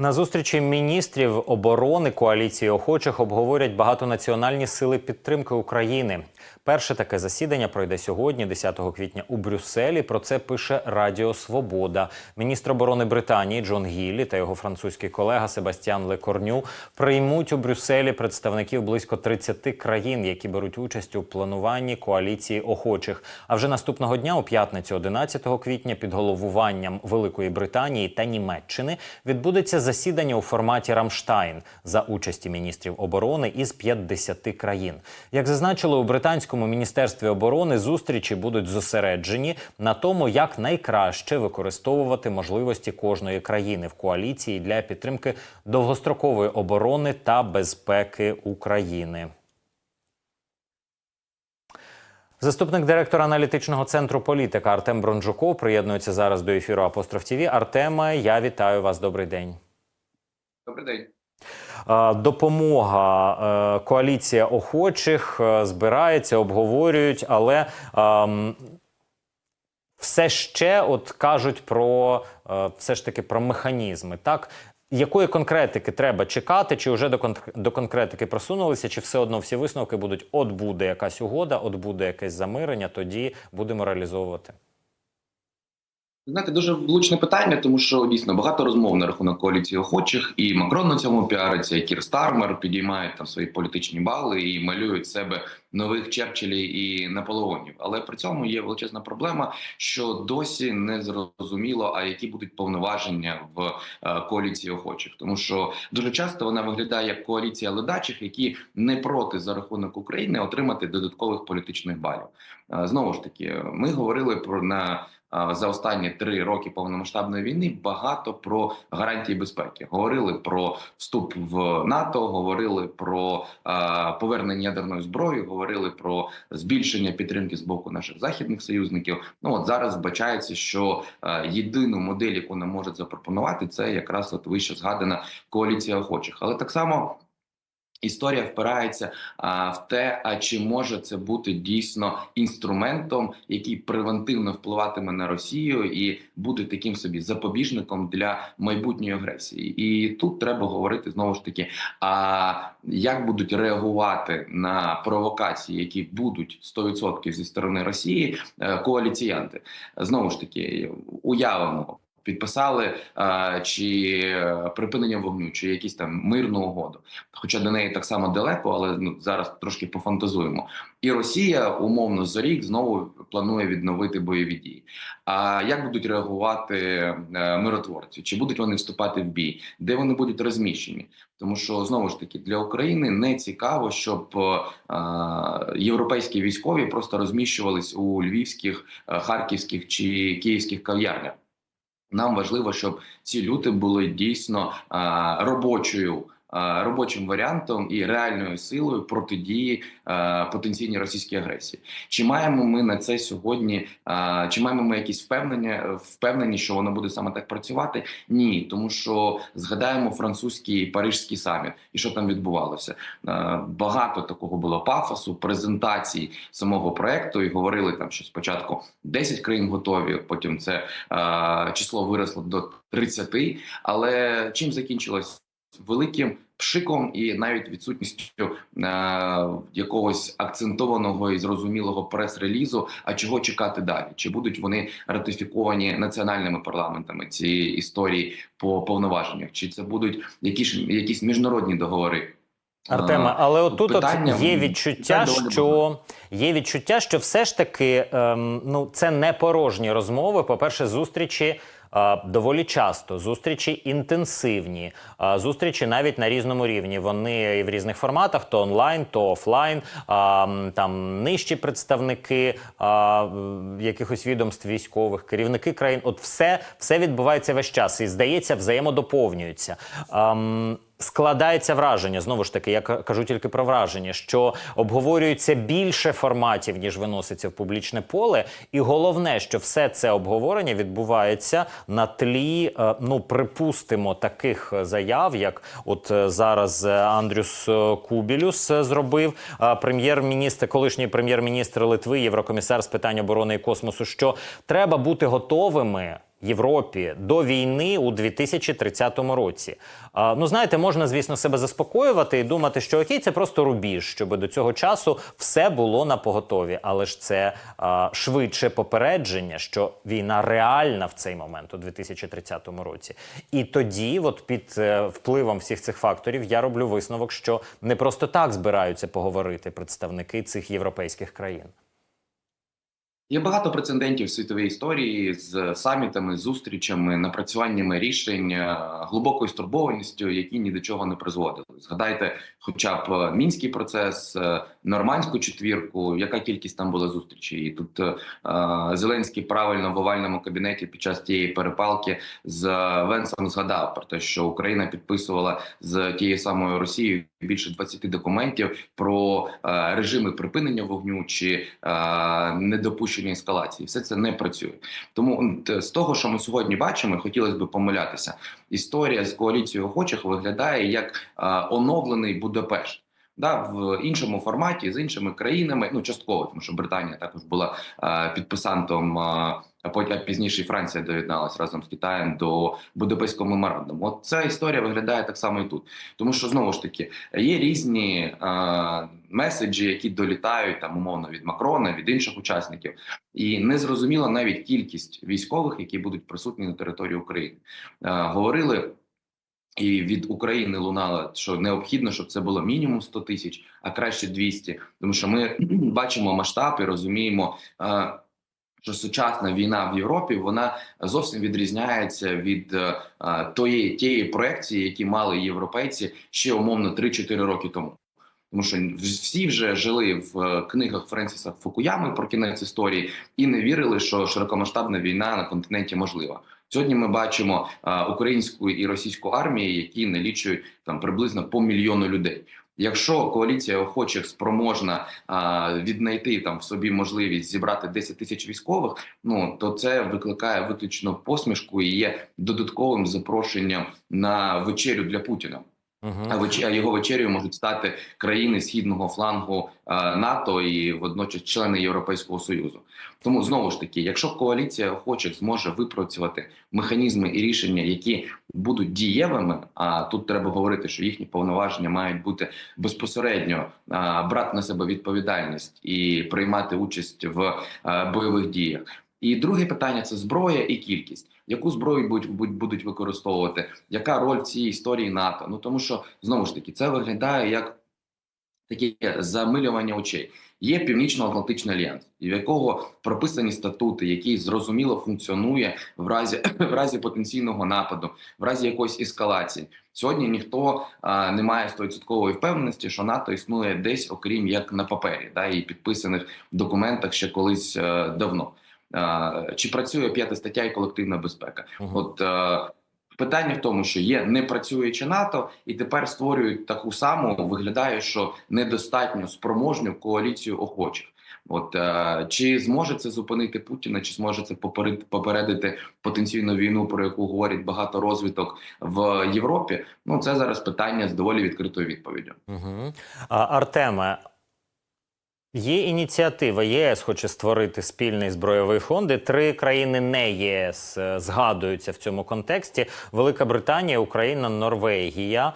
На зустрічі міністрів оборони коаліції охочих обговорять багатонаціональні сили підтримки України. Перше таке засідання пройде сьогодні, 10 квітня, у Брюсселі. Про це пише Радіо Свобода. Міністр оборони Британії Джон Гіллі та його французький колега Себастьян Лекорню приймуть у Брюсселі представників близько 30 країн, які беруть участь у плануванні коаліції охочих. А вже наступного дня, у п'ятницю, 11 квітня, під головуванням Великої Британії та Німеччини відбудеться засідання у форматі Рамштайн за участі міністрів оборони із 50 країн. Як зазначили у британському міністерстві оборони, зустрічі будуть зосереджені на тому, як найкраще використовувати можливості кожної країни в коаліції для підтримки довгострокової оборони та безпеки України. Заступник директора аналітичного центру політика Артем Бронжуков приєднується зараз до ефіру Апостроф ТВ. Артеме, я вітаю вас. Добрий день. Добрий день. Допомога е, коаліція охочих е, збирається, обговорюють, але ем, все ще от кажуть про е, все ж таки про механізми. Так якої конкретики треба чекати, чи вже до конкретики просунулися, чи все одно всі висновки будуть: от буде якась угода, от буде якесь замирення, тоді будемо реалізовувати. Знаєте, дуже влучне питання, тому що дійсно багато розмов на рахунок коаліції охочих, і Макрон на цьому піариться, і Кір Стармер підіймають там свої політичні бали і малюють себе нових Черчиллі і Наполеонів. Але при цьому є величезна проблема, що досі не зрозуміло, а які будуть повноваження в е, коаліції охочих, тому що дуже часто вона виглядає як коаліція ледачих, які не проти за рахунок України отримати додаткових політичних балів. Е, Знову ж таки, ми говорили про на за останні три роки повномасштабної війни багато про гарантії безпеки. Говорили про вступ в НАТО, говорили про повернення ядерної зброї, говорили про збільшення підтримки з боку наших західних союзників. Ну от зараз вбачається, що єдину модель, яку нам можуть запропонувати, це якраз от вище згадана коаліція охочих, але так само. Історія впирається а, в те, а чи може це бути дійсно інструментом, який превентивно впливатиме на Росію і буде таким собі запобіжником для майбутньої агресії. І тут треба говорити знову ж таки: а як будуть реагувати на провокації, які будуть 100% зі сторони Росії, е, коаліціянти? Знову ж таки, уявимо. Підписали чи е, припинення вогню, чи якісь там мирну угоду, хоча до неї так само далеко, але ну зараз трошки пофантазуємо. І Росія умовно за рік знову планує відновити бойові дії. А як будуть реагувати е, миротворці? Чи будуть вони вступати в бій? Де вони будуть розміщені? Тому що знову ж таки для України не цікаво, щоб е, європейські військові просто розміщувались у львівських, е, харківських чи київських кав'ярнях. Нам важливо, щоб ці люди були дійсно робочою. А, Робочим варіантом і реальною силою протидії потенційній російській агресії. Чи маємо ми на це сьогодні? Чи маємо ми якісь впевнення, впевнені, що воно буде саме так працювати? Ні, тому що згадаємо французький парижський саміт і що там відбувалося. Багато такого було пафосу, презентацій самого проекту, і говорили там, що спочатку 10 країн готові, потім це число виросло до 30, але чим закінчилось великим пшиком і навіть відсутністю е, якогось акцентованого і зрозумілого прес-релізу. А чого чекати далі? Чи будуть вони ратифіковані національними парламентами ці історії по повноваженнях? Чи це будуть якісь якісь міжнародні договори? Артема, Е, але отут питання, от є відчуття, що є відчуття, що все ж таки ем, ну це не порожні розмови. По перше, зустрічі. Доволі часто зустрічі інтенсивні, зустрічі навіть на різному рівні. Вони і в різних форматах: то онлайн, то офлайн. Там нижчі представники якихось відомств військових, керівники країн. От все, все відбувається весь час і здається, взаємодоповнюється. Складається враження, знову ж таки, я кажу тільки про враження, що обговорюється більше форматів, ніж виноситься в публічне поле. І головне, що все це обговорення відбувається на тлі, е, ну припустимо, таких заяв, як от е, зараз е, Андрюс Кубілюс зробив, прем'єр-міністр, колишній прем'єр-міністр Литви, єврокомісар з питань оборони і космосу, що треба бути готовими Європі до війни у 2030 році. Ну знаєте, можна, звісно, себе заспокоювати і думати, що окей, це просто рубіж, щоб до цього часу все було на поготові. Але ж це а, швидше попередження, що війна реальна в цей момент, у 2030 році. І тоді, от під е, впливом всіх цих факторів, я роблю висновок, що не просто так збираються поговорити представники цих європейських країн. Є багато прецедентів в світовій історії з самітами, зустрічами, напрацюваннями рішень, е, глибокою стурбованістю, які ні до чого не призводили. Згадайте, хоча б е, мінський процес, е, нормандську четвірку, яка кількість там була зустрічей. І тут е, Зеленський правильно в овальному кабінеті під час тієї перепалки з Венсом згадав про те, що Україна підписувала з тією самою Росією більше 20 документів про е, режими припинення вогню чи е, недопущення ескалації. Все це не працює. Тому з того, що ми сьогодні бачимо, хотілося б помилятися. Історія з коаліцією охочих виглядає як е, оновлений Будапешт. Да, в іншому форматі з іншими країнами, ну частково, тому що Британія також була е, підписантом, е, а потім пізніше Франція доєдналась разом з Китаєм до Будапештського меморандуму. От ця історія виглядає так само і тут, тому що знову ж таки є різні е, меседжі, які долітають там умовно від Макрона, від інших учасників, і не зрозуміла навіть кількість військових, які будуть присутні на території України. Е, говорили. І від України лунало, що необхідно, щоб це було мінімум 100 тисяч, а краще 200. Тому що ми бачимо масштаб і розуміємо, е, що сучасна війна в Європі вона зовсім відрізняється від е, тої тієї проекції, які мали європейці ще умовно 3-4 роки тому. Тому що всі вже жили в е, книгах Френсіса Фукуями про кінець історії і не вірили, що широкомасштабна війна на континенті можлива. Сьогодні ми бачимо українську і російську армії, які налічують там приблизно по мільйону людей. Якщо коаліція охочих спроможна а, віднайти там в собі можливість зібрати 10 тисяч військових, ну то це викликає виключно посмішку і є додатковим запрошенням на вечерю для Путіна. А його вечерею можуть стати країни східного флангу е, НАТО і водночас члени Європейського союзу. Тому знову ж таки, якщо коаліція охочих зможе випрацювати механізми і рішення, які будуть дієвими, а тут треба говорити, що їхні повноваження мають бути безпосередньо е, брати на себе відповідальність і приймати участь в е, бойових діях. І друге питання це зброя і кількість. Яку зброю будуть, будуть використовувати? Яка роль в цій історії НАТО? Ну тому що знову ж таки це виглядає як таке замилювання очей. Є Північно-Атлантичний альянс, в якого прописані статути, який зрозуміло функціонує в разі в разі потенційного нападу, в разі якоїсь ескалації. Сьогодні ніхто а, не має стовідсоткової впевненості, що НАТО існує десь, окрім як на папері, да і підписаних документах ще колись е, давно. Чи працює п'ята стаття і колективна безпека? От е, питання в тому, що є непрацююче НАТО, і тепер створюють таку саму. Виглядає, що недостатньо спроможню коаліцію охочих. От е, чи зможе це зупинити Путіна, чи зможе це поперед, попередити потенційну війну, про яку говорять багато розвиток в Європі? Ну це зараз питання з доволі відкритою відповіддю. Угу. Артеме, є ініціатива. ЄС хоче створити спільний збройовий фонд. і Три країни не ЄС е, згадуються в цьому контексті: Велика Британія, Україна, Норвегія.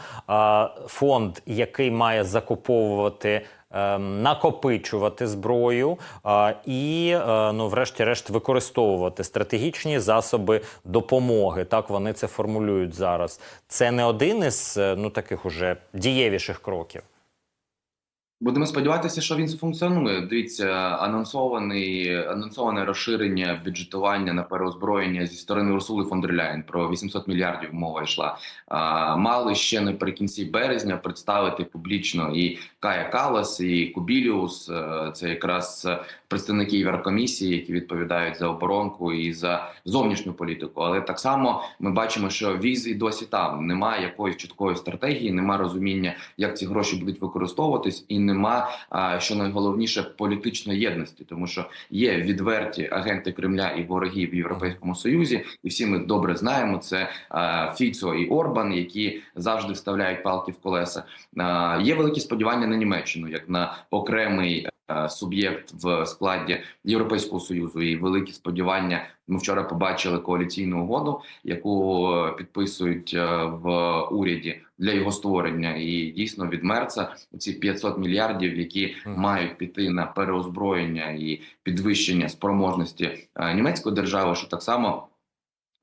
Фонд, який має закуповувати. ем, Накопичувати зброю а, і, е, ну, врешті-решт, використовувати стратегічні засоби допомоги. Так вони це формулюють зараз. Це не один із е, ну таких уже дієвіших кроків. Будемо сподіватися, що він функціонує. Дивіться, анонсований анонсоване розширення бюджетування на переозброєння зі сторони Урсули фон про 800 мільярдів мова йшла. А, мали ще наприкінці березня представити публічно і Кая Калас, і Кубіліус. Е, Це якраз представники Єврокомісії, які відповідають за оборонку і за зовнішню політику. Але так само ми бачимо, що віз і досі там немає якоїсь чіткої стратегії, немає розуміння, як ці гроші будуть використовуватись, і нема що найголовніше політичної єдності, тому що є відверті агенти Кремля і вороги в Європейському Союзі, і всі ми добре знаємо. Це Фіцо і Орбан, які завжди вставляють палки в колеса. Є великі сподівання на Німеччину, як на окремий. е, суб'єкт в складі Європейського союзу і великі сподівання. Ми вчора побачили коаліційну угоду, яку е, підписують е, в уряді для його створення. І дійсно від Мерца ці 500 мільярдів, які мають піти на переозброєння і підвищення спроможності німецької держави, що так само.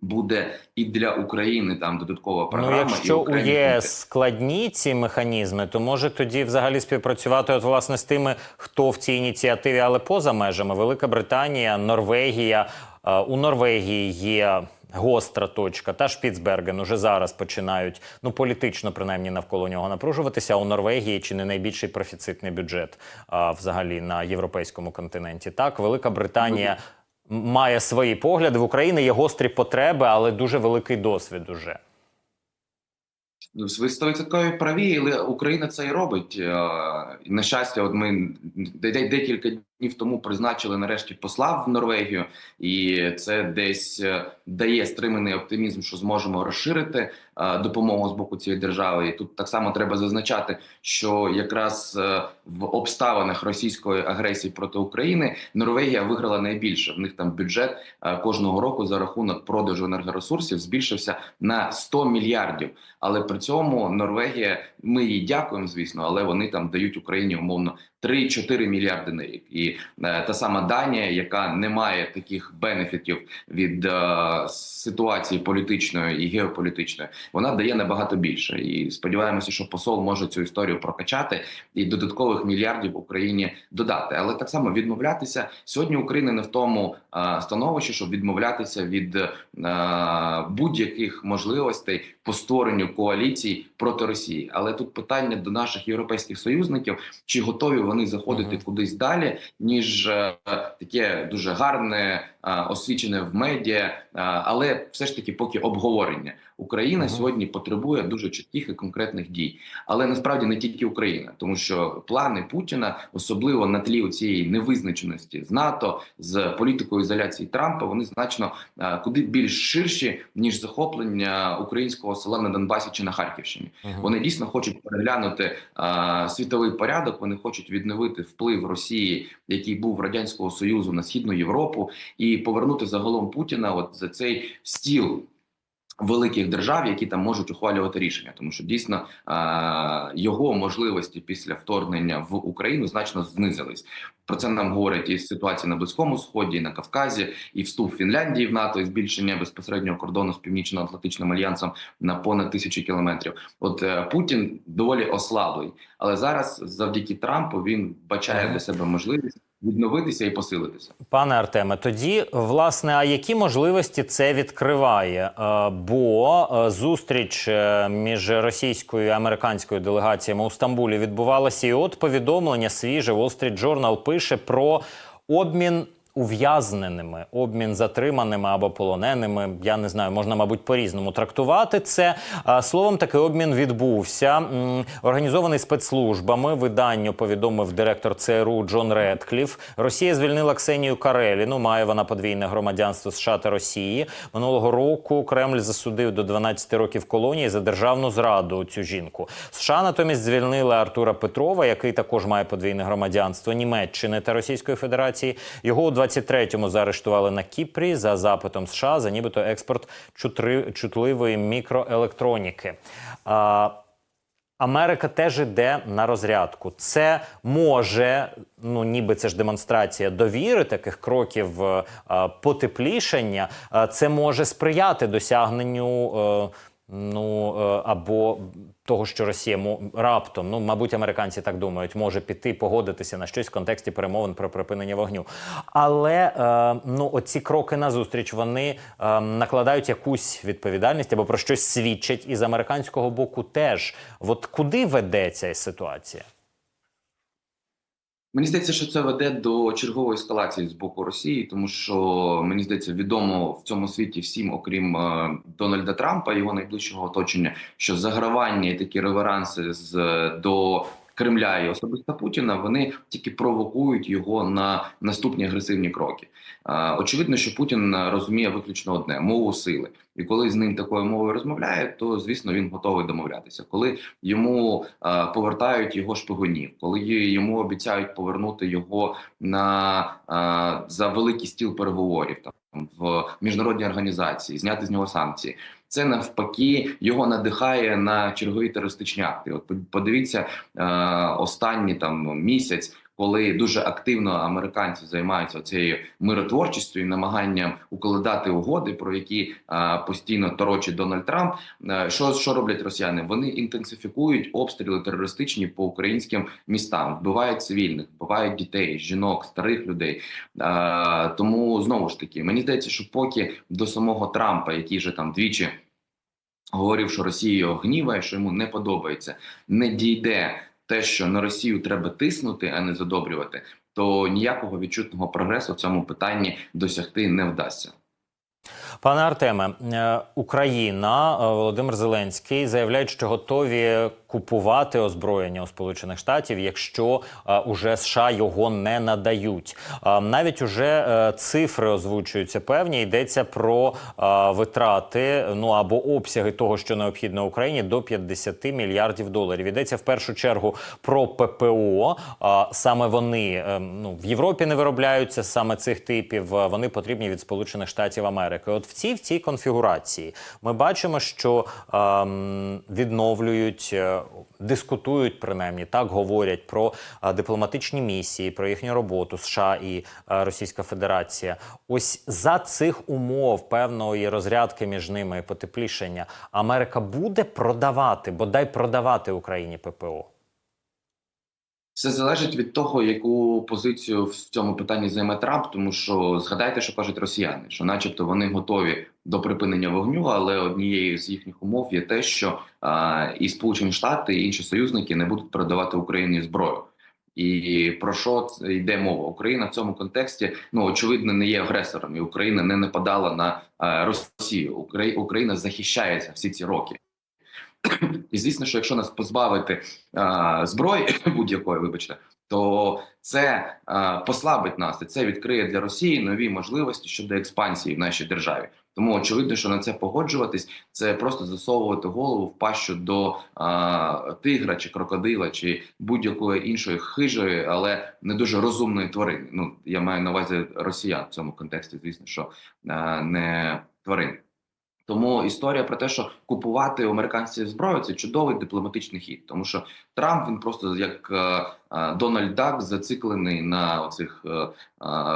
Буде і для України там додаткова програма. Ну, і якщо у ЄС складні ці механізми, то може тоді взагалі співпрацювати от власне з тими, хто в цій ініціативі, але поза межами Велика Британія, Норвегія. Е, У Норвегії є гостра точка, та Шпіцберген уже зараз починають ну політично, принаймні навколо нього напружуватися. А у Норвегії чи не найбільший профіцитний бюджет а, взагалі на європейському континенті. Так, Велика Британія. Має свої погляди в Україні є гострі потреби, але дуже великий досвід уже. Ну, Ви стовідсоткові праві, але Україна це і робить. Е, На щастя, от ми де- де- декілька днів тому призначили нарешті посла в Норвегію, і це десь е, дає стриманий оптимізм, що зможемо розширити е, допомогу з боку цієї держави. І тут так само треба зазначати, що якраз е, в обставинах російської агресії проти України Норвегія виграла найбільше. В них там бюджет кожного року за рахунок продажу енергоресурсів збільшився на 100 мільярдів. Але при цьому Норвегія, ми їй дякуємо, звісно, але вони там дають Україні умовно 3-4 мільярди на рік. І е, та сама Данія, яка не має таких бенефітів від е, ситуації політичної і геополітичної, вона дає набагато більше. І сподіваємося, що посол може цю історію прокачати і додаткових мільярдів Україні додати. Але так само відмовлятися сьогодні. Україна не в тому е, становищі, щоб відмовлятися від е, будь-яких можливостей по створенню коаліцій проти Росії. Але тут питання до наших європейських союзників: чи готові вони заходити Мгм. кудись далі, ніж е, таке дуже гарне, е, освічене в медіа, е, але все ж таки, поки обговорення. Україна Мгм. сьогодні потребує дуже чітких і конкретних дій, але насправді не тільки Україна, тому що плани Путіна, особливо на тлі цієї невизначеності з НАТО, з політикою ізоляції Трампа, вони значно е, куди більш ширші ніж захоплення українського села на Донбасі чи на Харківщині. Мгм. Вони дійсно хочуть переглянути е, світовий порядок. Вони хочуть відновити вплив Росії, який був радянського союзу на східну Європу, і повернути загалом Путіна от за цей стіл. Великих держав, які там можуть ухвалювати рішення, тому що дійсно його можливості після вторгнення в Україну значно знизились. Про це нам говорять і ситуація на Близькому Сході, і на Кавказі, і вступ Фінляндії в НАТО, і збільшення безпосереднього кордону з Північно-Атлантичним альянсом на понад тисячі кілометрів. От е, Путін доволі ослаблий, але зараз, завдяки Трампу, він бачає для себе можливість відновитися і посилитися. Пане Артеме, тоді власне, а які можливості це відкриває? Е, Бо е, зустріч е, між російською і американською делегаціями у Стамбулі відбувалася, і от повідомлення свіже Wall Street Journal пише про обмін. Ув'язненими, обмін затриманими або полоненими, я не знаю, можна, мабуть, по-різному трактувати це. Словом, такий обмін відбувся. Організований спецслужбами. Виданню повідомив директор ЦРУ Джон Редкліф. Росія звільнила Ксенію Кареліну. Має вона подвійне громадянство США та Росії. Минулого року Кремль засудив до 12 років колонії за державну зраду цю жінку. США натомість звільнили Артура Петрова, який також має подвійне громадянство Німеччини та Російської Федерації. Його у 23-му заарештували на Кіпрі за запитом США за нібито експорт чутливої мікроелектроніки. А, Америка теж іде на розрядку. Це може, ну ніби це ж демонстрація довіри таких кроків е, е, потеплішання. Е, це може сприяти досягненню. Ну е, або того, що Росія раптом, ну мабуть, американці так думають, може піти погодитися на щось в контексті перемовин про припинення вогню. Але е, ну оці кроки назустріч вони е, накладають якусь відповідальність або про щось свідчать із американського боку теж. От куди веде ця ситуація? Мені здається, що це веде до чергової ескалації з боку Росії, тому що мені здається, відомо в цьому світі всім, окрім е, Дональда Трампа, його найближчого оточення, що загравання і такі реверанси з до Кремля і особисто Путіна, вони тільки провокують його на наступні агресивні кроки. Очевидно, що Путін розуміє виключно одне мову сили, і коли з ним такою мовою розмовляє, то звісно він готовий домовлятися. Коли йому повертають його шпигунів, коли йому обіцяють повернути його на за великий стіл переговорів там в міжнародній організації, зняти з нього санкції. Це навпаки його надихає на чергові терористичні акти. От подивіться е, останні там місяць, коли дуже активно американці займаються цією миротворчістю і намаганням укладати угоди, про які е, постійно торочить Дональд Трамп. Е, що, що роблять росіяни? Вони інтенсифікують обстріли терористичні по українським містам, вбивають цивільних, вбивають дітей, жінок, старих людей. Е, тому знову ж таки, мені здається, що поки до самого Трампа, який вже там двічі говорив, що Росія його гніває, що йому не подобається, не дійде те, що на Росію треба тиснути, а не задобрювати, то ніякого відчутного прогресу в цьому питанні досягти не вдасться. Пане Артеме, е, Україна, е, Володимир Зеленський заявляють, що готові купувати озброєння у Сполучених Штатів, якщо е, уже США його не надають. Навіть уже цифри озвучуються певні. Йдеться про витрати ну або обсяги того, що необхідно Україні, до 50 мільярдів доларів. Йдеться в першу чергу про ППО. Саме вони ну в Європі не виробляються саме цих типів. Вони потрібні від Сполучених Штатів Америки. От в цій в цій конфігурації ми бачимо, що ем, відновлюють, е, дискутують принаймні так, говорять про е, дипломатичні місії, про їхню роботу США і е, Російська Федерація. Ось за цих умов певної розрядки між ними і потеплішення Америка буде продавати, бодай продавати Україні ППО. Все залежить від того, яку позицію в цьому питанні займе Трамп, тому що згадайте, що кажуть росіяни, що, начебто, вони готові до припинення вогню, але однією з їхніх умов є те, що а, і Сполучені Штати, і інші союзники не будуть передавати Україні зброю. І про що йде мова? Україна в цьому контексті ну очевидно не є агресором, і Україна не нападала на Росію. Украї- Україна захищається всі ці роки. І звісно, що якщо нас позбавити а, зброї будь-якої, вибачте, то це а, послабить нас, і це відкриє для Росії нові можливості щодо експансії в нашій державі. Тому очевидно, що на це погоджуватись, це просто засовувати голову в пащу до а, тигра чи крокодила, чи будь-якої іншої хижої, але не дуже розумної тварини. Ну я маю на увазі росіян в цьому контексті, звісно, що а, не тварин. Тому історія про те, що купувати у американців зброю, це чудовий дипломатичний хід, тому що Трамп він просто як е, е, Дональд Дак зациклений на оцих е,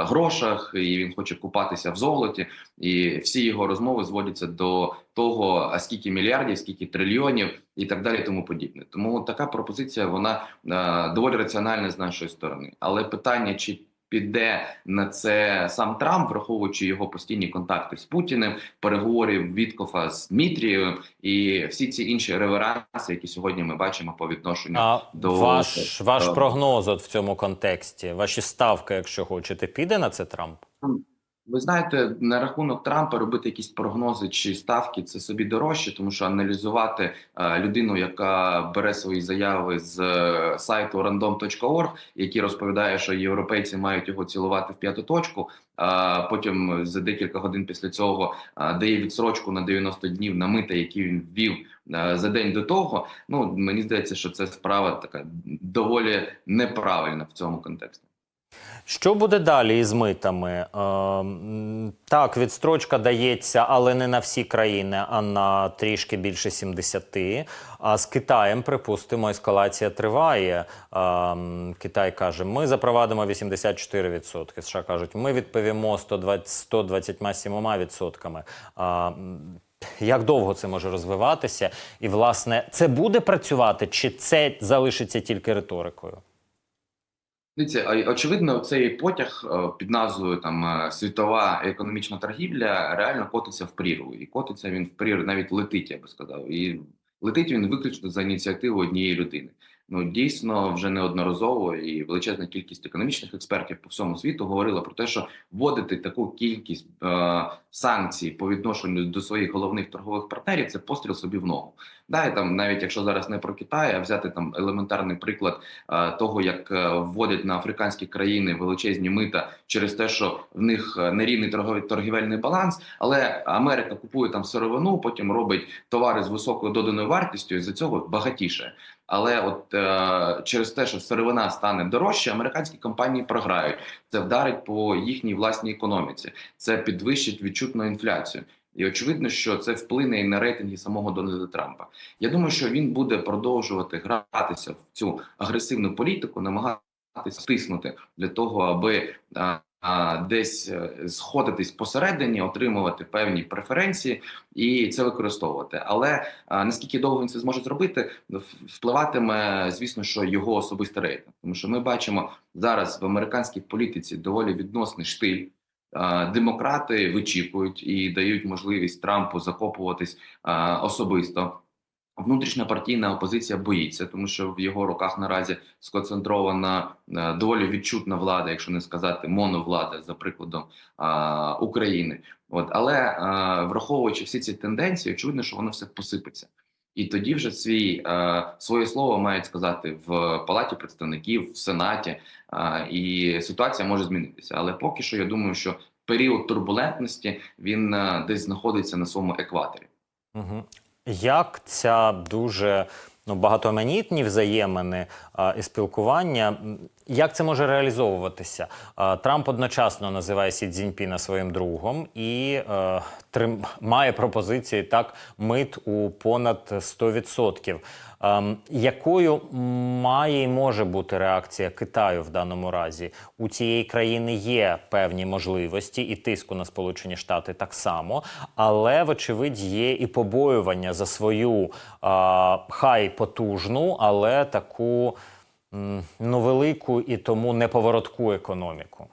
грошах, і він хоче купатися в золоті. І всі його розмови зводяться до того, а скільки мільярдів, скільки трильйонів і так далі, тому подібне. Тому така пропозиція вона доволі раціональна з нашої сторони. Але питання чи піде на це сам Трамп, враховуючи його постійні контакти з Путіним, переговорів Віткофа з Дмитрієм і всі ці інші реверанси, які сьогодні ми бачимо по відношенню А до ваш, ваш прогноз от в цьому контексті, ваші ставки, якщо хочете, піде на це Трамп? Ви знаєте, на рахунок Трампа робити якісь прогнози чи ставки це собі дорожче, тому що аналізувати е, людину, яка бере свої заяви з е, сайту random.org, який розповідає, що європейці мають його цілувати в п'яту точку. А потім за декілька годин після цього е, дає відсрочку на 90 днів на мита, які він ввів за день до того. Ну мені здається, що це справа така доволі неправильна в цьому контексті. Що буде далі із митами? Ем, так, відстрочка дається, але не на всі країни, а на трішки більше 70. А з Китаєм, припустимо, ескалація триває. Ем, Китай каже, ми запровадимо 84%. США кажуть, ми відповімо 120, 127 відсотками. Ем, як довго це може розвиватися? І, власне, це буде працювати, чи це залишиться тільки риторикою? Дивіться, очевидно, цей потяг е, під назвою там е, світова економічна торгівля реально котиться в прірву, і котиться він в прірву, навіть летить, я би сказав. І летить він виключно за ініціативу однієї людини. Ну дійсно вже неодноразово і величезна кількість економічних експертів по всьому світу говорила про те, що вводити таку кількість е, санкцій по відношенню до своїх головних торгових партнерів це постріл собі в ногу. Да, і там навіть якщо зараз не про Китай, а взяти там елементарний приклад е, того, як е, вводять на африканські країни величезні мита через те, що в них е, нерівний торговий торгівельний баланс, але Америка купує там сировину, потім робить товари з високою доданою вартістю, і за цього багатіше. Але от е, через те, що сировина стане дорожче, американські компанії програють. Це вдарить по їхній власній економіці, це підвищить відчутну інфляцію. І очевидно, що це вплине і на рейтинги самого Дональда Трампа. Я думаю, що він буде продовжувати гратися в цю агресивну політику, намагатися стиснути для того, аби а, а, десь е, сходитись посередині, отримувати певні преференції і це використовувати. Але а, наскільки довго він це зможе зробити, впливатиме, звісно, що його особистий рейтинг, тому що ми бачимо зараз в американській політиці доволі відносний штиль. Демократи вичікують і дають можливість Трампу закопуватись особисто. Внутрішня партійна опозиція боїться, тому що в його руках наразі сконцентрована е, доволі відчутна влада, якщо не сказати моновлада, за прикладом України. От але а, враховуючи всі ці тенденції, очевидно, що воно все посипеться. І тоді вже свій е, своє слово мають сказати в палаті представників, в сенаті, е, і ситуація може змінитися. Але поки що я думаю, що період турбулентності він е, десь знаходиться на своєму екваторі. Угу. Як ця дуже ну, багатоманітні взаємини а, і спілкування, як це може реалізовуватися? Трамп одночасно називає Сі Цзіньпіна своїм другом і е, трим, має пропозиції так мит у понад 100%. Ем, якою має і може бути реакція Китаю в даному разі? У цієї країни є певні можливості і тиску на Сполучені Штати так само, але вочевидь є і побоювання за свою а, хай потужну, але таку ну велику і тому неповоротку економіку.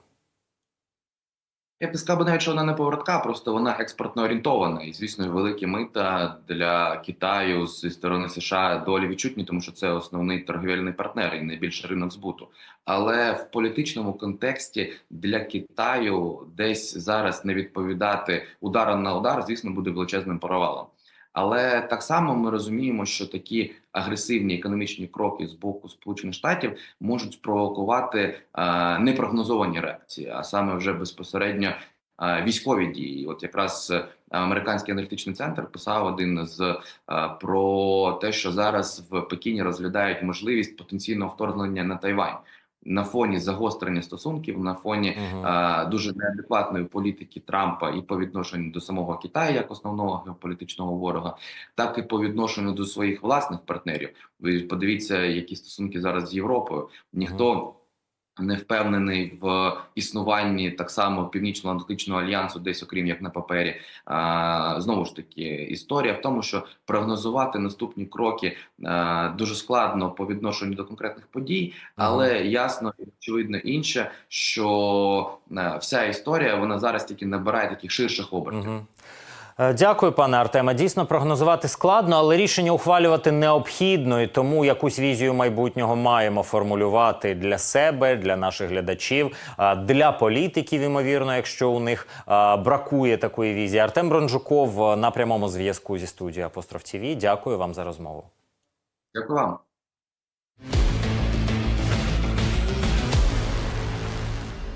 Я б сказав навіть, що вона не поворотка, просто вона експортно орієнтована. І звісно, великі мита для Китаю зі сторони США долі відчутні, тому що це основний торгівельний партнер і найбільший ринок збуту. Але в політичному контексті для Китаю десь зараз не відповідати ударом на удар, звісно, буде величезним провалом. Але так само ми розуміємо, що такі агресивні економічні кроки з боку Сполучених Штатів можуть спровокувати е, непрогнозовані реакції, а саме вже безпосередньо е, військові дії. От якраз е, американський аналітичний центр писав один з про те, що зараз в Пекіні розглядають можливість потенційного вторгнення на Тайвань. На фоні загострення стосунків, на фоні Мгм. е, дуже неадекватної політики Трампа і по відношенню до самого Китаю як основного геополітичного ворога, так і по відношенню до своїх власних партнерів. Ви подивіться, які стосунки зараз з Європою. Ніхто не впевнений в існуванні так само північно-атлантичного альянсу, десь окрім як на папері. А, знову ж таки, історія в тому, що прогнозувати наступні кроки дуже складно по відношенню до конкретних подій, але ясно і очевидно інше, що вся історія вона зараз тільки набирає таких ширших обертів. Е, Дякую, пане Артеме. Дійсно прогнозувати складно, але рішення ухвалювати необхідно, і тому якусь візію майбутнього маємо формулювати для себе, для наших глядачів, для політиків, ймовірно, якщо у них бракує такої візії. Артем Бронжуков е, на прямому зв'язку зі студією Апостроф ТІВІ. Дякую вам за розмову. Дякую вам.